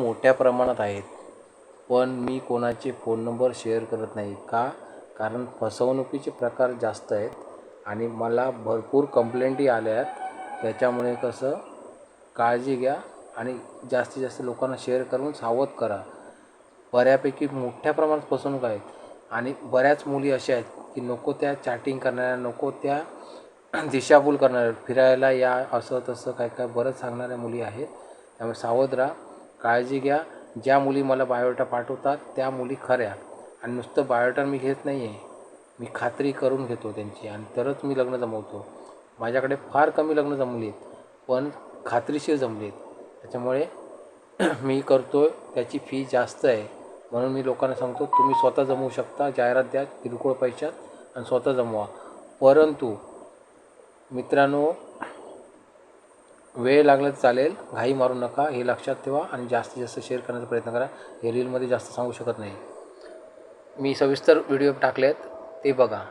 मोठ्या प्रमाणात आहेत. पण मी कोणाचे फोन नंबर शेअर करत नाही. का? कारण फसवणुकीचे प्रकार जास्त आहेत आणि मला भरपूर कंप्लेंटी आल्या आहेत. त्याच्यामुळे कसं? काळजी घ्या आणि जास्तीत जास्त लोकांना शेअर करून सावध करा. बऱ्यापैकी मोठ्या प्रमाणात फसवणूक आहेत आणि बऱ्याच मुली अशा आहेत की नको त्या चॅटिंग करणाऱ्या नको त्या दिशाभूल करणाऱ्या फिरायला या असं तसं काय काय बरंच सांगणाऱ्या मुली आहेत. त्यामुळे सावध राहा. काळजी घ्या. ज्या मुली मला बायोडाटा पाठवतात त्या मुली खऱ्या. आणि नुसतं बायोडाटा मी घेत नाही आहे मी खात्री करून घेतो त्यांची आणि तरच मी लग्न जमवतो. माझ्याकडे फार कमी लग्न जमली आहेत पण खात्रीशीर जमली आहेत त्याच्यामुळे मी करतो त्याची फी जास्त आहे. म्हणून मी लोकांना सांगतो तुम्ही स्वतः जमवू शकता जाहिरात द्या किरकोळ पैशात आणि स्वतः जमवा. परंतु मित्रांनो वेळ लागला तर चालेल. घाई मारू नका. हे लक्षात ठेवा आणि जास्तीत जास्त शेअर करण्याचा प्रयत्न करा. हे रीलमध्ये जास्त सांगू शकत नाही. मी सविस्तर व्हिडिओ टाकले आहेत ते बघा.